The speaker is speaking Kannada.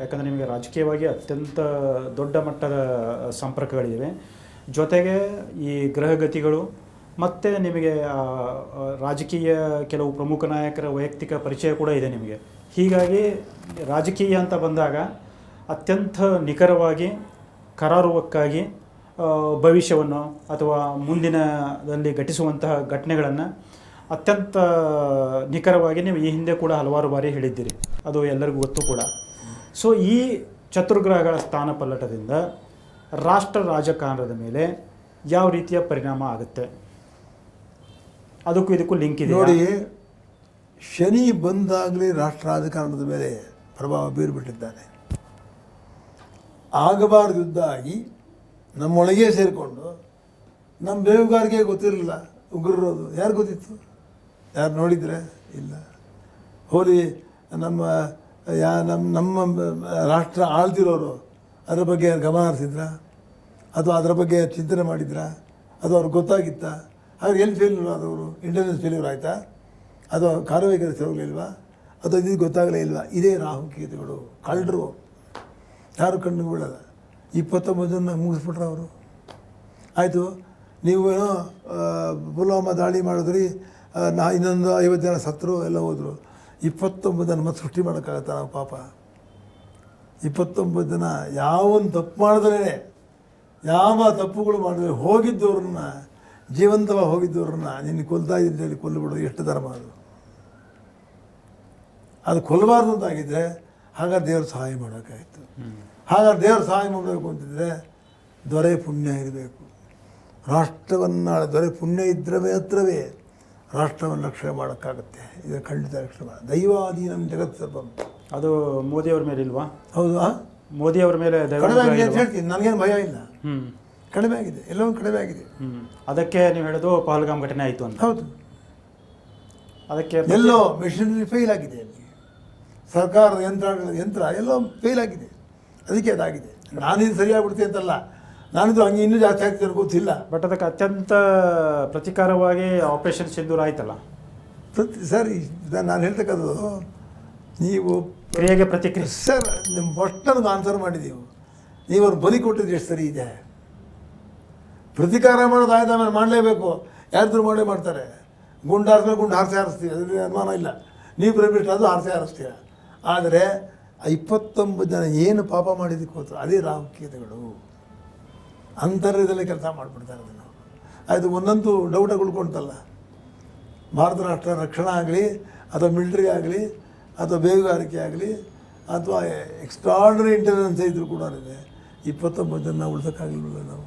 ಯಾಕಂದರೆ ನಿಮಗೆ ರಾಜಕೀಯವಾಗಿ ಅತ್ಯಂತ ದೊಡ್ಡ ಮಟ್ಟದ ಸಂಪರ್ಕಗಳಿವೆ. ಜೊತೆಗೆ ಈ ಗ್ರಹಗತಿಗಳು ಮತ್ತು ನಿಮಗೆ ರಾಜಕೀಯ ಕೆಲವು ಪ್ರಮುಖ ನಾಯಕರ ವೈಯಕ್ತಿಕ ಪರಿಚಯ ಕೂಡ ಇದೆ ನಿಮಗೆ. ಹೀಗಾಗಿ ರಾಜಕೀಯ ಅಂತ ಬಂದಾಗ ಅತ್ಯಂತ ನಿಖರವಾಗಿ, ಕರಾರುವಕ್ಕಾಗಿ ಭವಿಷ್ಯವನ್ನು ಅಥವಾ ಮುಂದಿನದಲ್ಲಿ ಘಟಿಸುವಂತಹ ಘಟನೆಗಳನ್ನು ಅತ್ಯಂತ ನಿಖರವಾಗಿ ನೀವು ಈ ಹಿಂದೆ ಕೂಡ ಹಲವಾರು ಬಾರಿ ಹೇಳಿದ್ದೀರಿ. ಅದು ಎಲ್ಲರಿಗೂ ಗೊತ್ತು ಕೂಡ. ಸೊ ಈ ಚತುರ್ಗ್ರಹಗಳ ಸ್ಥಾನ ಪಲ್ಲಟದಿಂದ ರಾಷ್ಟ್ರ ರಾಜಕಾರಣದ ಮೇಲೆ ಯಾವ ರೀತಿಯ ಪರಿಣಾಮ ಆಗುತ್ತೆ? ಅದಕ್ಕೂ ಇದಕ್ಕೂ ಲಿಂಕ್ ಇದೆ ನೋಡಿ, ಶನಿ ಬಂದಾಗಲೇ ರಾಷ್ಟ್ರ ರಾಜಕಾರಣದ ಮೇಲೆ ಪ್ರಭಾವ ಬೀರ್ಬಿಟ್ಟಿದ್ದಾನೆ. ಆಗಬಾರದಿದ್ದಾಗಿ ಆಗಿ ನಮ್ಮೊಳಗೆ ಸೇರಿಕೊಂಡು ನಮ್ಮ ಬೇವುಗಾರಿಗೆ ಗೊತ್ತಿರಲಿಲ್ಲ, ಉಗ್ರರೋದು. ಯಾರು ಗೊತ್ತಿತ್ತು? ಯಾರು ನೋಡಿದ್ರೆ? ಇಲ್ಲ. ಹೋಲಿ, ನಮ್ಮ ಯಾ ನಮ್ಮ ನಮ್ಮ, ರಾಷ್ಟ್ರ ಆಳ್ತಿರೋರು ಅದರ ಬಗ್ಗೆ ಗಮನ ಹರಿಸಿದ್ರ? ಅಥವಾ ಅದರ ಬಗ್ಗೆ ಚಿಂತನೆ ಮಾಡಿದ್ರಾ? ಅದು ಅವ್ರಿಗೆ ಗೊತ್ತಾಗಿತ್ತಾ? ಅವ್ರು ಎಲ್ಲಿ ಫೇಲ್ಯೂರ್ ಆದವರು ಇಂಟೆಲಿಜೆನ್ಸ್ ಫೇಲ್ಯೂರ್ ಆಯಿತಾ? ಅದು ಕಾರ್ಯವೈಖರಿ ಹೋಗಲಿಲ್ವಾ ಅಥವಾ ಇದು ಗೊತ್ತಾಗಲೇ ಇಲ್ವಾ? ಇದೇ ರಾಹುಕೇತುಗಳು ಕಳ್ಳರು. ಯಾರು ಕಣ್ಣು ಬೀಳಲ್ಲ? ಇಪ್ಪತ್ತೊಂಬತ್ತು ಜನ ಮುಗಿಸ್ಬಿಟ್ರು ಅವರು. ಆಯಿತು, ನೀವು ಪುಲ್ವಾಮಾ ದಾಳಿ ಮಾಡಿದ್ರಿ ನಾ ಇನ್ನೊಂದು ಐವತ್ತು ಜನ ಸತ್ತರು, ಎಲ್ಲ ಹೋದರು. ಇಪ್ಪತ್ತೊಂಬತ್ತು ದಿನ ಮತ್ತೆ ಸೃಷ್ಟಿ ಮಾಡೋಕ್ಕಾಗತ್ತ ನಾವು ಪಾಪ? ಇಪ್ಪತ್ತೊಂಬತ್ತು ದಿನ ಯಾವೊಂದು ತಪ್ಪು ಮಾಡಿದ್ರೆ ಯಾವ ತಪ್ಪುಗಳು ಮಾಡಿದ್ರೆ ಹೋಗಿದ್ದವ್ರನ್ನ, ಜೀವಂತವಾಗಿ ಹೋಗಿದ್ದವ್ರನ್ನ ನಿನ್ನ ಕೊಲ್ತಾ ಇದ್ದೀನಿ ಹೇಳಿ ಎಷ್ಟು ಧರ್ಮ ಅದು? ಅದು ಕೊಲ್ಲಬಾರ್ದು ಅಂತಾಗಿದ್ದರೆ ಹಾಗಾದ್ರೆ ದೇವ್ರ ಸಹಾಯ ಮಾಡೋಕ್ಕಾಯಿತು. ಹಾಗಾದ್ರೆ ದೇವ್ರ ಸಹಾಯ ಮಾಡಬೇಕು ಅಂತಿದ್ರೆ ದೊರೆ ಪುಣ್ಯ ಇರಬೇಕು. ರಾಷ್ಟ್ರವನ್ನು ದೊರೆ ಪುಣ್ಯ ಇದ್ದರೆ ಮಾತ್ರವೇ ರಾಷ್ಟ್ರವನ್ನು ರಕ್ಷಣೆ ಮಾಡೋಕ್ಕಾಗುತ್ತೆ. ಇದು ಖಂಡಿತ ರಕ್ಷಣೆ ಮಾಡ ದೈವಾಧೀನಂ ಜಗತ್ ಸರ್ವಂ. ಅದು ಮೋದಿಯವ್ರ ಮೇಲೆ ಇಲ್ವಾ ಹೌದಾ ಮೋದಿಯವ್ರ ಮೇಲೆ ದೈವ ಕಡಿಮೆ ಆಗಿದೆ ಅಂತ? ಹೇಳ್ತೀನಿ. ನನಗೇನು ಭಯ ಇಲ್ಲ. ಹ್ಞೂ ಕಡಿಮೆ ಆಗಿದೆ. ಎಲ್ಲವೂ ಕಡಿಮೆ ಆಗಿದೆ. ಹ್ಞೂ ಅದಕ್ಕೆ ನೀವು ಹೇಳೋದು ಪಹಲ್ಗಾಮ್ ಘಟನೆ ಆಯಿತು ಅಂತ. ಹೌದು. ಅದಕ್ಕೆ ಎಲ್ಲೋ ಮೆಷಿನರಿ ಫೇಲ್ ಆಗಿದೆ ಅಲ್ಲಿ. ಸರ್ಕಾರದ ಯಂತ್ರಗಳ ಯಂತ್ರ ಎಲ್ಲೋ ಫೇಲ್ ಆಗಿದೆ. ಅದಕ್ಕೆ ಅದಾಗಿದೆ. ನಾನೇನು ಸರಿಯಾಗ್ಬಿಡ್ತೀನಿ ಅಂತಲ್ಲ. ನಾನಿದು ಹಂಗೆ ಇನ್ನೂ ಜಾಸ್ತಿ ಆಗ್ತಿರೋ ಗೊತ್ತಿಲ್ಲ. ಬಟ್ ಅದಕ್ಕೆ ಅತ್ಯಂತ ಪ್ರತಿಕಾರವಾಗಿ ಆಪರೇಷನ್ ಸಿಂಧೂರ್ ಆಯ್ತಲ್ಲ? ಪ್ರತಿ ಸರ್ ನಾನು ಹೇಳ್ತಕ್ಕಂಥದ್ದು ನೀವು ಕ್ರಿಯೆಗೆ ಪ್ರತಿಕ್ರಿಯೆ. ಸರ್ ನಿಮ್ಮ ಫಸ್ಟ್ ನನಗೆ ಆನ್ಸರ್ ಮಾಡಿದ್ದೀವಿ ನೀವು. ಅವ್ರು ಬಲಿ ಕೊಟ್ಟಿದ್ದು ಎಷ್ಟು ಸರಿ ಇದೆ? ಪ್ರತಿಕಾರ ಮಾಡೋದು ಆಯ್ತು ಆಮೇಲೆ ಮಾಡಲೇಬೇಕು. ಯಾರಿದ್ರು ಮಾಡೇ ಮಾಡ್ತಾರೆ. ಗುಂಡು ಹಾರಿಸ್ಮೇಲೆ ಗುಂಡು ಹಾರಿಸಿ ಹಾರಿಸ್ತೀವಿ ಅದ್ರಲ್ಲಿ ಅನುಮಾನ ಇಲ್ಲ. ನೀವು ಪ್ರೈವೇಟ್ ಅದು ಹಾರಿಸಿ ಹಾರಿಸ್ತೀರ ಆದರೆ ಆ ಇಪ್ಪತ್ತೊಂಬತ್ತು ಜನ ಏನು ಪಾಪ ಮಾಡಿದ್ದಕ್ಕೆ ಹೋದ್ರು ಅದೇ ರಾಹುಕೇತುಗಳು ಅಂತರ್ಯದಲ್ಲೇ ಕೆಲಸ ಮಾಡಿಬಿಡ್ತಾರೆ ಅದನ್ನು. ಅದು ಒಂದೊಂದು ಡೌಟಾಗಿ ಉಳ್ಕೊಳ್ತಲ್ಲ ಭಾರತ ರಾಷ್ಟ್ರ ರಕ್ಷಣಾ ಆಗಲಿ, ಅಥವಾ ಮಿಲಿಟರಿ ಆಗಲಿ, ಅಥವಾ ಬೇಹುಗಾರಿಕೆ ಆಗಲಿ, ಅಥವಾ ಎಕ್ಸ್ಟ್ರಾರ್ಡನರಿ ಇಂಟೆಲಿಜೆನ್ಸ್ ಇದ್ರೂ ಕೂಡ ಇದೆ. ಇಪ್ಪತ್ತೊಂಬತ್ತು ಜನ ಉಳ್ಸೋಕ್ಕಾಗಲಿಲ್ಲ ನಾವು.